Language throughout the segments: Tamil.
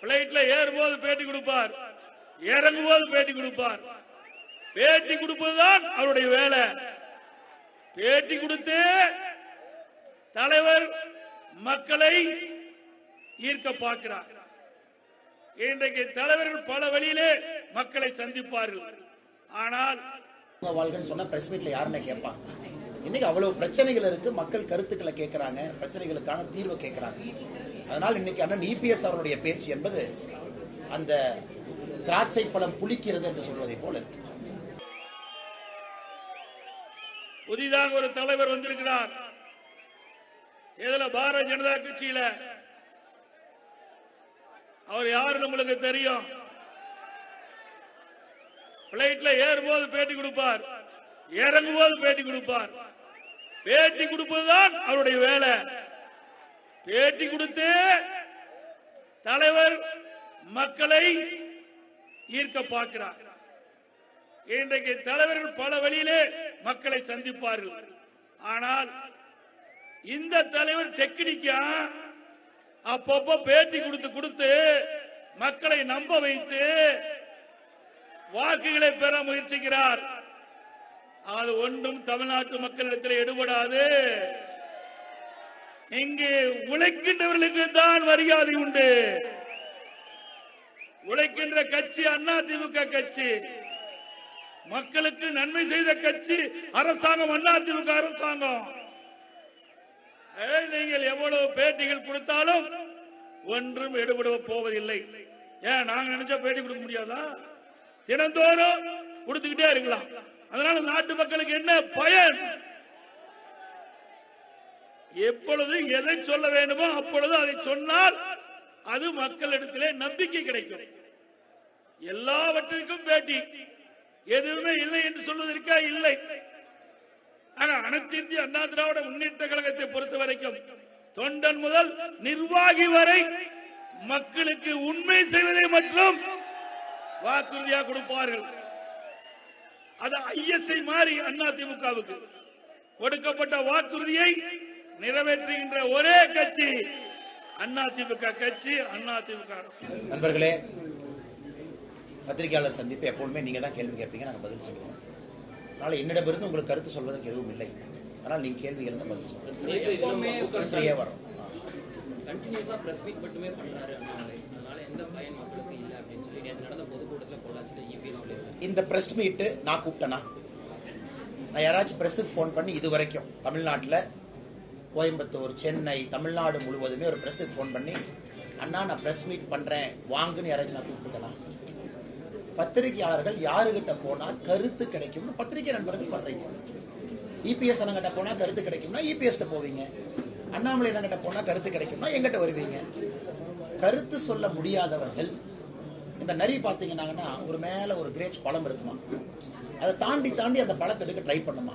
பிளைட்ல ஏறும்போது பேட்டி கொடுப்பார். இறங்கும் போது பேட்டி கொடுப்பார். பேட்டி கொடுப்பதுதான் அவருடைய வேலை. பேட்டி கொடுத்து தலைவர் மக்களை ஈர்க்க பார்க்கிறார். இன்றைக்கு தலைவர்கள் பல வழியிலே மக்களை சந்திப்பார்கள். ஆனால் சொன்ன பிரஸ் மீட்ல யாருன்னு கேட்பான். இன்னைக்கு அவ்வளவு பிரச்சனைகள் இருக்கு. மக்கள் கருத்துக்களை கேட்கறாங்க பிரச்சனைகளுக்கான தீர்வை கேட்கறாங்க அதனால் இன்னைக்கு அண்ணன் இபிஎஸ் அவருடைய பேச்சு என்பது அந்த திராட்சை பழம் புளிக்கிறது என்று சொல்வதை போல இருக்கு. புதிதாக ஒரு தலைவர் வந்திருக்கிறார். இதுல பாரதிய ஜனதா கட்சியில? அவர் யாரு நம்மளுக்கு தெரியும்? பிளைட்ல ஏறும்போது பேட்டி கொடுப்பார். இறங்குவது பேட்டி கொடுப்பார். பேட்டி கொடுப்பதுதான் அவருடைய வேலை. பேட்டி கொடுத்து தலைவர் மக்களை ஈர்க்க பார்க்கிறார். இன்றைக்கு தலைவர்கள் பல வழியிலே மக்களை சந்திப்பார்கள். ஆனால் இந்த தலைவர் டெக்னிக்கா அப்பப்போ பேட்டி கொடுத்து கொடுத்து மக்களை நம்ப வைத்து வாக்குகளை பெற முயற்சிக்கிறார். அது ஒன்றும் தமிழ்நாட்டு மக்களிடத்தில் எடுபடாது. இங்கு உழைக்கின்றவர்களுக்கு தான் மரியாதை உண்டு. உழைக்கின்ற கட்சி அண்ணா திமுக கட்சி. மக்களுக்கு நன்மை செய்த கட்சி அரசாங்கம் அண்ணா திமுக அரசாங்கம். நீங்கள் எவ்வளவு பேட்டிகள் கொடுத்தாலும் ஒன்றும் எடுபட போவதில்லை. ஏன் நாங்க நினைச்சா பேட்டி கொடுக்க முடியாதா? தினந்தோறும் கொடுத்துக்கிட்டே இருக்கலாம். அதனால நாட்டு மக்களுக்கு என்ன பயன்? எப்பொழுது எதை சொல்ல வேண்டுமோ அப்பொழுது அதை சொன்னால் அது மக்களிடத்திலே நம்பிக்கை கிடைக்கும். எல்லாவற்றிற்கும் பேட்டி. எதுவுமே இல்லை என்று சொல்வதற்கா? இல்லை. ஆனா அனைத்து இந்திய அண்ணா திராவிட முன்னேற்ற கழகத்தை பொறுத்த வரைக்கும் தொண்டன் முதல் நிர்வாகி வரை மக்களுக்கு உண்மை செய்வதை மட்டும் வாக்குறுதியாக கொடுப்பார்கள். அது ஐஎஸ்ஐ மாறி அண்ணா திமுகவுக்கு. கொடுக்கப்பட்ட வாக்குறுதியை நிறைவேற்றுகின்ற ஒரே கட்சி அண்ணா திமுக கட்சி அண்ணா திமுக அரசு. நண்பர்களே பத்திரிகையாளர் சந்திப்பு எப்பொழுதுமே நீங்க தான் கேள்வி கேட்பீங்க நாங்கள் பதில் சொல்லுவோம். அதனால என்னிடமிருந்து உங்களுக்கு கருத்து சொல்வதற்கு எதுவும் இல்லை. ஆனால் நீங்க கேள்வி எழுந்த பதில் சொல்லுங்க. நேற்று எப்பவுமே இதுல முக ஃப்ரீயே வரும் கண்டினியூஸாக ப்ரெஸ் மீட் மட்டுமே பண்ணுறாரு அண்ணாமலை. அதனால எந்த பயன் மக்களுக்கு இல்லை அப்படின்னு சொல்லி நேற்று நடந்த பொதுக்கூட்டத்தில் பொள்ளாச்சியில் இபிஎஸ் சொல்லியிருக்காரு. இந்த ப்ரெஸ் மீட்டு நான் கூப்பிட்டேனா? நான் யாராச்சும் ப்ரெஸ்ஸுக்கு ஃபோன் பண்ணி இது வரைக்கும் தமிழ்நாட்டில் கோயம்புத்தூர் சென்னை தமிழ்நாடு முழுவதுமே ஒரு ப்ரெஸ்ஸுக்கு ஃபோன் பண்ணி அண்ணா நான் ப்ரெஸ் மீட் பண்ணுறேன் வாங்குன்னு யாராச்சும் நான் கூப்பிட்டுக்கலாம் பத்திரிகையாளர்கள் யாருக்கிட்ட போனால் கருத்து கிடைக்கும்னு பத்திரிகை நண்பர்கள் வர்றீங்க. இபிஎஸ் அண்ணங்கிட்ட போனால் கருத்து கிடைக்கும்னா இபிஎஸ்ட்ட போவீங்க. அண்ணாமலை அண்ணங்கிட்ட போனால் கருத்து கிடைக்கும்னா எங்கிட்ட வருவீங்க. கருத்து சொல்ல முடியாதவர்கள் இந்த நரி பார்த்தீங்கன்னாங்கன்னா ஒரு மேலே ஒரு கிரேப்ஸ் பழம் இருக்குமா? அதை தாண்டி தாண்டி அந்த பழத்தை எடுக்க ட்ரை பண்ணுமா?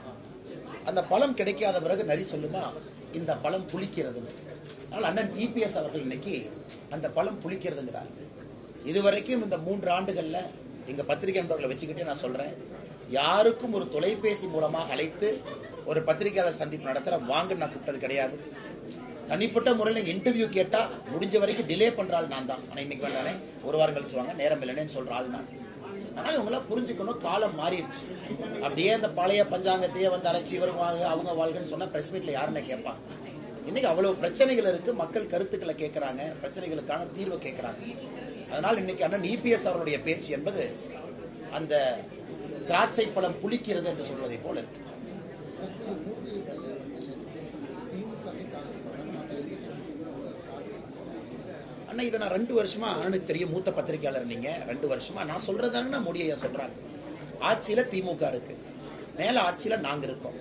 அந்த பழம் கிடைக்காத பிறகு நரி சொல்லுமா இந்த பழம் புளிக்கிறது அதனால் அண்ணன் இபிஎஸ் அவர்கள் இன்னைக்கு அந்த பழம் புளிக்கிறதுங்கிறார். இதுவரைக்கும் இந்த மூன்று ஆண்டுகளில் எங்கள் பத்திரிகை நண்பர்களை வச்சுக்கிட்டே நான் சொல்கிறேன் யாருக்கும் ஒரு தொலைபேசி மூலமாக அழைத்து ஒரு பத்திரிகையாளர் சந்திப்பு நடத்துகிற வாங்க நான் கூப்பிட்டது கிடையாது. தனிப்பட்ட முறையில் நீங்கள் இன்டர்வியூ கேட்டால் முடிஞ்ச வரைக்கும் டிலே பண்ணுற ஆள் நான் தான். ஆனால் இன்னைக்கு வேண்டானே ஒரு வாரம் கழிச்சு வாங்க நேரம் இல்லைன்னு சொல்கிற ஆள் நான். அதனால் இவங்களாம் புரிஞ்சுக்கணும் காலம் மாறிடுச்சு. அப்படியே அந்த பழைய பஞ்சாங்கத்தையே வந்து அழைச்சி இவர் வாங்க அவங்க வாழ்கன்னு சொன்னால் ப்ரெஸ் மீட்டில் யாருன்னு கேட்பாங்க இன்றைக்கி அவ்வளோ பிரச்சனைகள் இருக்குது மக்கள் கருத்துக்களை கேட்குறாங்க பிரச்சனைகளுக்கான தீர்வை கேட்குறாங்க அதனால் இன்னைக்கு அண்ணன் இபிஎஸ் அவருடைய பேச்சு என்பது அந்த திராட்சை பழம் புளிக்கிறது என்று சொல்வதை போல இருக்கு. அண்ணா இதை நான் ரெண்டு வருஷமா அண்ணனுக்கு தெரியும் மூத்த பத்திரிகையாளர் நீங்க. ரெண்டு வருஷமா நான் சொல்றதானே நான் ஐயா சொல்றாங்க. ஆட்சியில திமுக இருக்கு. மேல ஆட்சியில நாங்க இருக்கோம்.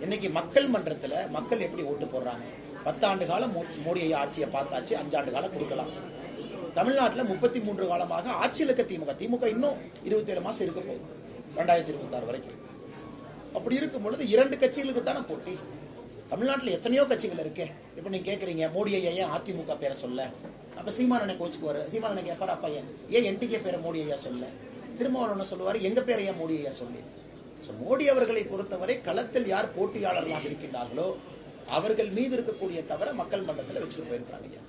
இன்னைக்கு மக்கள் மன்றத்துல மக்கள் எப்படி ஓட்டு போடுறாங்க? பத்தாண்டு காலம் மோடி- ஐயா ஆட்சியை பார்த்தாச்சு அஞ்சாண்டு காலம் கொடுக்கலாம். தமிழ்நாட்டில் முப்பத்தி மூன்று காலமாக ஆட்சியில் இருக்க திமுக திமுக இன்னும் இருபத்தேழு மாதம் இருக்க போகுது ரெண்டாயிரத்தி இருபத்தாறு வரைக்கும். அப்படி இருக்கும் பொழுது இரண்டு கட்சிகளுக்கு தானே போட்டி. தமிழ்நாட்டில் எத்தனையோ கட்சிகள் இருக்கே. இப்போ நீங்கள் கேட்குறீங்க மோடி ஐயா ஏன் அதிமுக பேரை சொல்ல? அப்போ சீமானனை கோச்சுக்குவார் சீமானனை கேட்பார் அப்பா ஏன்? ஏன் என்டிகே பேரை மோடி ஐயா சொல்ல? திருமாவளவன் சொல்லுவார் எங்க பேரை ஏன் மோடி ஐயா சொல்லி? ஸோ மோடி அவர்களை பொறுத்தவரை களத்தில் யார் போட்டியாளர்களாக இருக்கின்றார்களோ அவர்கள் மீது இருக்கக்கூடிய தவிர மக்கள் மன்றத்தில் வச்சுட்டு போயிருக்கிறாங்க ஐயா.